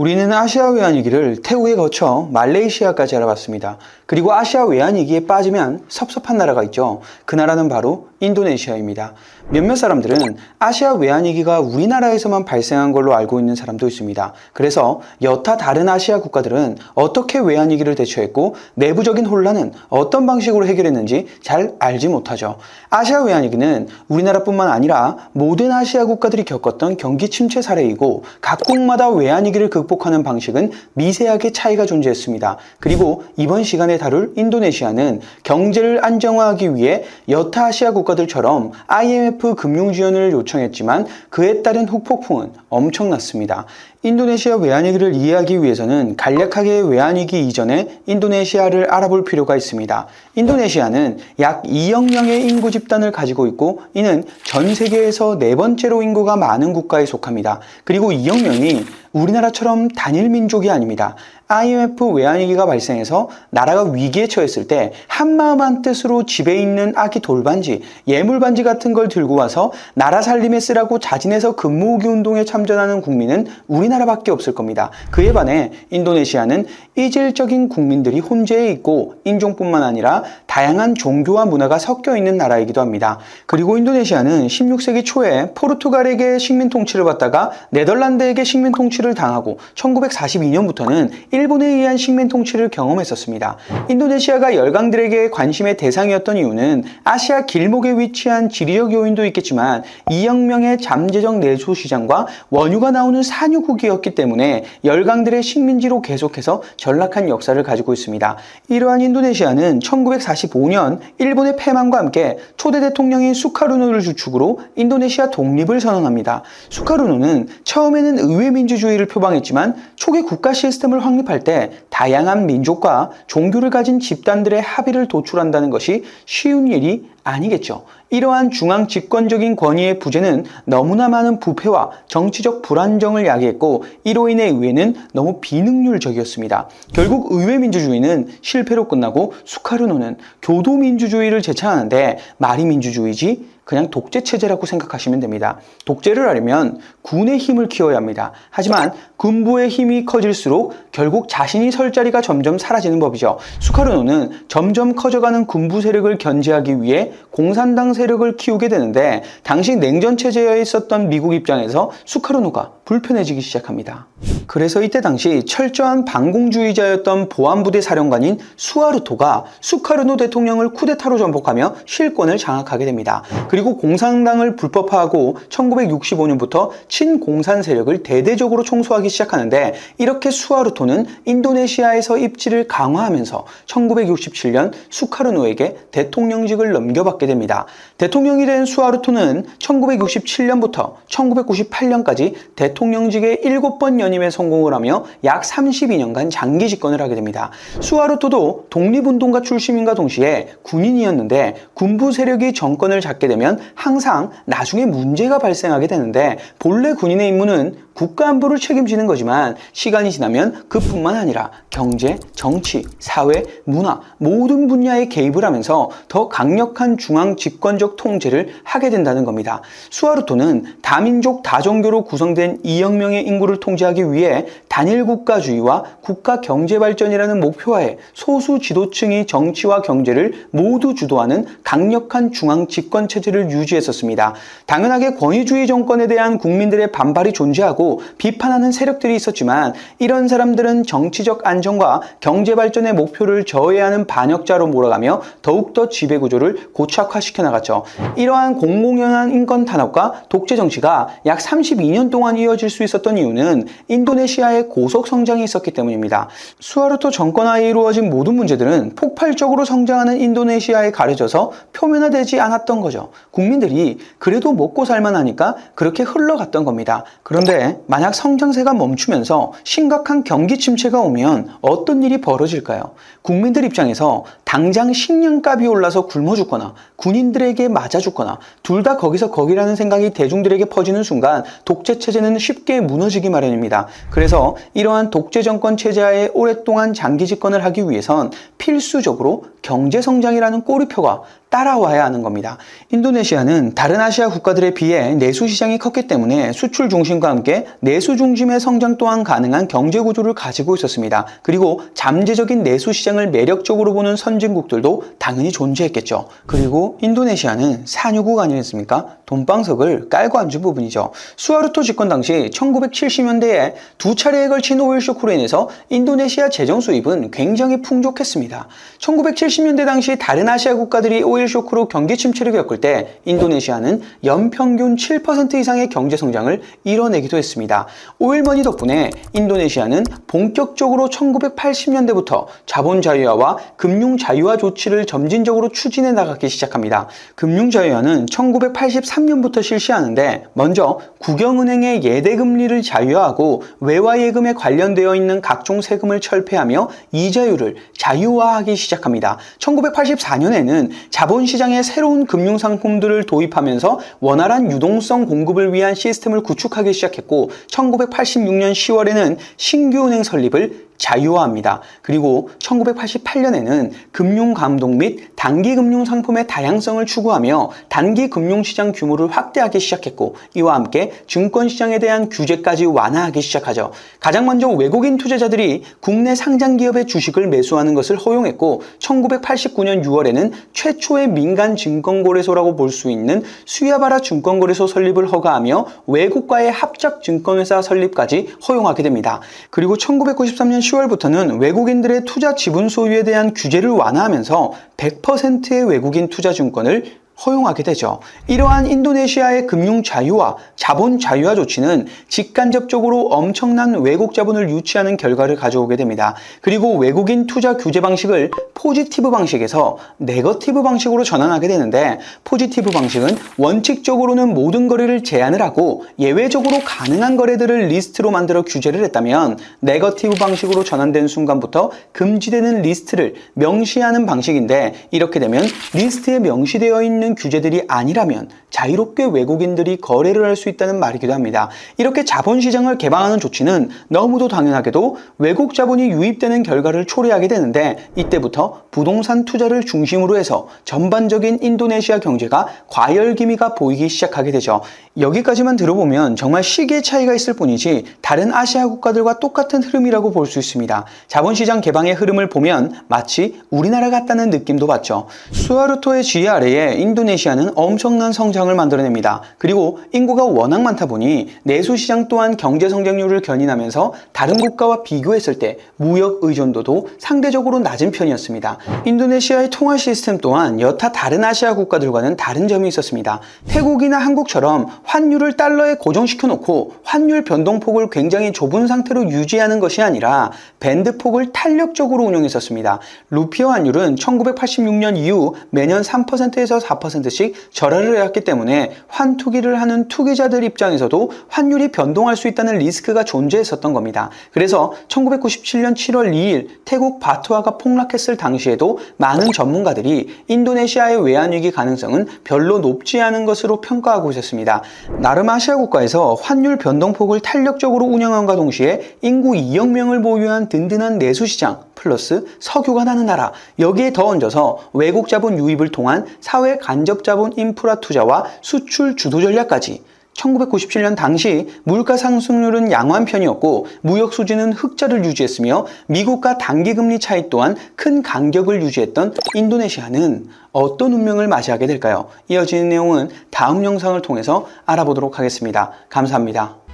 우리는 아시아 외환위기를 태국에 거쳐 말레이시아까지 알아봤습니다. 그리고 아시아 외환위기에 빠지면 섭섭한 나라가 있죠. 그 나라는 바로 인도네시아입니다. 몇몇 사람들은 아시아 외환위기가 우리나라에서만 발생한 걸로 알고 있는 사람도 있습니다. 그래서 여타 다른 아시아 국가들은 어떻게 외환위기를 대처했고 내부적인 혼란은 어떤 방식으로 해결했는지 잘 알지 못하죠. 아시아 외환위기는 우리나라뿐만 아니라 모든 아시아 국가들이 겪었던 경기 침체 사례이고 각국마다 외환위기를 극복하는 방식은 미세하게 차이가 존재했습니다. 그리고 이번 시간에 다룰 인도네시아는 경제를 안정화하기 위해 여타 아시아 국가들처럼 IMF 금융 지원을 요청했지만 그에 따른 후폭풍은 엄청났습니다. 인도네시아 외환위기를 이해하기 위해서는 간략하게 외환위기 이전에 인도네시아를 알아볼 필요가 있습니다. 인도네시아는 약 2억 명의 인구 집단을 가지고 있고 이는 전 세계에서 네 번째로 인구가 많은 국가에 속합니다. 그리고 2억 명이 우리나라처럼 단일 민족이 아닙니다. IMF 외환위기가 발생해서 나라가 위기에 처했을 때 한마음 한뜻으로 집에 있는 아기 돌반지, 예물반지 같은 걸 들고 와서 나라 살림에 쓰라고 자진해서 근무후기 운동에 참전하는 국민은 우리 나라밖에 없을 겁니다. 그에 반해 인도네시아는 이질적인 국민들이 혼재해 있고 인종뿐만 아니라 다양한 종교와 문화가 섞여 있는 나라이기도 합니다. 그리고 인도네시아는 16세기 초에 포르투갈에게 식민 통치를 받다가 네덜란드에게 식민 통치를 당하고 1942년부터는 일본에 의한 식민 통치를 경험했었습니다. 인도네시아가 열강들에게 관심의 대상이었던 이유는 아시아 길목에 위치한 지리적 요인도 있겠지만 2억 명의 잠재적 내수 시장과 원유가 나오는 산유국 이었기 때문에 열강들의 식민지로 계속해서 전락한 역사를 가지고 있습니다. 이러한 인도네시아는 1945년 일본의 패망과 함께 초대 대통령인 수카르노를 주축으로 인도네시아 독립을 선언합니다. 수카르노는 처음에는 의회 민주주의를 표방했지만 초기 국가 시스템을 확립할 때 다양한 민족과 종교를 가진 집단들의 합의를 도출한다는 것이 쉬운 일이 아니겠죠. 이러한 중앙 집권적인 권위의 부재는 너무나 많은 부패와 정치적 불안정을 야기했고 이로 인해 의회는 너무 비능률적이었습니다. 결국 의회 민주주의는 실패로 끝나고 수카르노는 교도 민주주의를 제창하는데 말이 민주주의지 그냥 독재 체제라고 생각하시면 됩니다. 독재를 하려면 군의 힘을 키워야 합니다. 하지만 군부의 힘이 커질수록 결국 자신이 설 자리가 점점 사라지는 법이죠. 수카르노는 점점 커져가는 군부 세력을 견제하기 위해 공산당 세력을 키우게 되는데 당시 냉전 체제에 있었던 미국 입장에서 수카르노가 불편해지기 시작합니다. 그래서 이때 당시 철저한 반공주의자였던 보안부대 사령관인 수아르토가 수카르노 대통령을 쿠데타로 전복하며 실권을 장악하게 됩니다. 그리고 공산당을 불법화하고 1965년부터 친공산 세력을 대대적으로 총수하기 시작하는데 이렇게 수아르토는 인도네시아에서 입지를 강화하면서 1967년 수카르노에게 대통령직을 넘겨받게 됩니다. 대통령이 된 수아르토는 1967년부터 1998년까지 대통령직에 7번 연임 에 성공을 하며 약 32년간 장기 집권을 하게 됩니다. 수아르토도 독립운동가 출신인과 동시에 군인이었는데 군부 세력이 정권을 잡게 되면 항상 나중에 문제가 발생하게 되는데 본래 군인의 임무는 국가 안보를 책임지는 거지만 시간이 지나면 그뿐만 아니라 경제, 정치, 사회, 문화 모든 분야에 개입을 하면서 더 강력한 중앙 집권적 통제를 하게 된다는 겁니다. 수아르토는 다민족 다종교로 구성된 2억 명의 인구를 통제하기 위해 단일 국가주의와 국가 경제 발전이라는 목표하에 소수 지도층이 정치와 경제를 모두 주도하는 강력한 중앙 집권 체제를 유지했었습니다. 당연하게 권위주의 정권에 대한 국민들의 반발이 존재하고 비판하는 세력들이 있었지만 이런 사람들은 정치적 안정과 경제 발전의 목표를 저해하는 반역자로 몰아가며 더욱더 지배 구조를 고착화시켜 나갔죠. 이러한 공공연한 인권 탄압과 독재 정치가 약 32년 동안 이어질 수 있었던 이유는 인도 네시아의 고속 성장이 있었기 때문입니다. 수아르토 정권하에 이루어진 모든 문제들은 폭발적으로 성장하는 인도네시아에 가려져서 표면화되지 않았던 거죠. 국민들이 그래도 먹고 살만 하니까 그렇게 흘러갔던 겁니다. 그런데 만약 성장세가 멈추면서 심각한 경기 침체가 오면 어떤 일이 벌어질까요? 국민들 입장에서 당장 식량값이 올라서 굶어 죽거나 군인들에게 맞아 죽거나 둘 다 거기서 거기라는 생각이 대중들에게 퍼지는 순간 독재 체제는 쉽게 무너지기 마련입니다. 그래서 이러한 독재 정권 체제하에 오랫동안 장기 집권을 하기 위해선 필수적으로 경제 성장이라는 꼬리표가 따라와야 하는 겁니다. 인도네시아는 다른 아시아 국가들에 비해 내수 시장이 컸기 때문에 수출 중심과 함께 내수 중심의 성장 또한 가능한 경제 구조를 가지고 있었습니다. 그리고 잠재적인 내수 시장을 매력적으로 보는 선진국들도 당연히 존재했겠죠. 그리고 인도네시아는 산유국 아니겠습니까? 돈방석을 깔고 앉은 부분이죠. 수하르토 집권 당시 1970년대에 두 차례에 걸친 오일 쇼크로 인해서 인도네시아 재정 수입은 굉장히 풍족했습니다. 1970년대 당시 다른 아시아 국가들이 오일 쇼크로 경기 침체를 겪을 때 인도네시아는 연평균 7% 이상의 경제 성장을 이뤄내기도 했습니다. 오일머니 덕분에 인도네시아는 본격적으로 1980년대부터 자본 자유화와 금융 자유화 조치를 점진적으로 추진해 나가기 시작합니다. 금융 자유화는 1983년부터 실시하는데 먼저 국영은행의 예대 금리를 자유화하고 외화 예금에 관련되어 있는 각종 세금을 철폐하며 이자율을 자유화하기 시작합니다. 1984년에는 자본 시장에 새로운 금융 상품들을 도입하면서 원활한 유동성 공급을 위한 시스템을 구축하기 시작했고 1986년 10월에는 신규 은행 설립을 자유화합니다. 그리고 1988년에는 금융 감독 및 단기 금융 상품의 다양성을 추구하며 단기 금융 시장 규모를 확대하기 시작했고 이와 함께 증권 시장에 대한 규제까지 완화하기 시작하죠. 가장 먼저 외국인 투자자들이 국내 상장 기업의 주식을 매수하는 것을 허용했고 1989년 6월에는 최초의 민간 증권거래소라고 볼 수 있는 수야바라 증권거래소 설립을 허가하며 외국과의 합작 증권회사 설립까지 허용하게 됩니다. 그리고 1993년 10월부터는 외국인들의 투자 지분 소유에 대한 규제를 완화하면서 100%의 외국인 투자 증권을 허용하게 되죠. 이러한 인도네시아의 금융 자유화, 자본 자유화 조치는 직간접적으로 엄청난 외국 자본을 유치하는 결과를 가져오게 됩니다. 그리고 외국인 투자 규제 방식을 포지티브 방식에서 네거티브 방식으로 전환하게 되는데 포지티브 방식은 원칙적으로는 모든 거래를 제한을 하고 예외적으로 가능한 거래들을 리스트로 만들어 규제를 했다면 네거티브 방식으로 전환된 순간부터 금지되는 리스트를 명시하는 방식인데 이렇게 되면 리스트에 명시되어 있는 규제들이 아니라면 자유롭게 외국인들이 거래를 할 수 있다는 말이기도 합니다. 이렇게 자본시장을 개방하는 조치는 너무도 당연하게도 외국 자본이 유입되는 결과를 초래하게 되는데 이때부터 부동산 투자를 중심으로 해서 전반적인 인도네시아 경제가 과열 기미가 보이기 시작하게 되죠. 여기까지만 들어보면 정말 시기의 차이가 있을 뿐이지 다른 아시아 국가들과 똑같은 흐름이라고 볼 수 있습니다. 자본시장 개방의 흐름을 보면 마치 우리나라 같다는 느낌도 받죠. 수하르토의 지휘 아래에 인도 네시아는 엄청난 성장을 만들어냅니다. 그리고 인구가 워낙 많다 보니 내수 시장 또한 경제 성장률을 견인하면서 다른 국가와 비교했을 때 무역 의존도도 상대적으로 낮은 편이었습니다. 인도네시아의 통화 시스템 또한 여타 다른 아시아 국가들과는 다른 점이 있었습니다. 태국이나 한국처럼 환율을 달러에 고정시켜 놓고 환율 변동폭을 굉장히 좁은 상태로 유지하는 것이 아니라 밴드 폭을 탄력적으로 운영했었습니다. 루피어 환율은 1986년 이후 매년 3%에서 4%씩 절하를 해왔기 때문에 환투기를 하는 투기자들 입장에서도 환율이 변동할 수 있다는 리스크가 존재했었던 겁니다. 그래서 1997년 7월 2일 태국 바트화가 폭락했을 당시에도 많은 전문가들이 인도네시아의 외환위기 가능성은 별로 높지 않은 것으로 평가하고 있었습니다. 나름 아시아 국가에서 환율 변동폭을 탄력적으로 운영함과 동시에 인구 2억 명을 보유한 든든한 내수시장 플러스 석유가 나는 나라 여기에 더 얹어서 외국 자본 유입을 통한 사회 간접 자본 인프라 투자와 수출 주도 전략까지 1997년 당시 물가 상승률은 양호한 편이었고 무역 수지는 흑자를 유지했으며 미국과 단기 금리 차이 또한 큰 간격을 유지했던 인도네시아는 어떤 운명을 맞이하게 될까요? 이어지는 내용은 다음 영상을 통해서 알아보도록 하겠습니다. 감사합니다.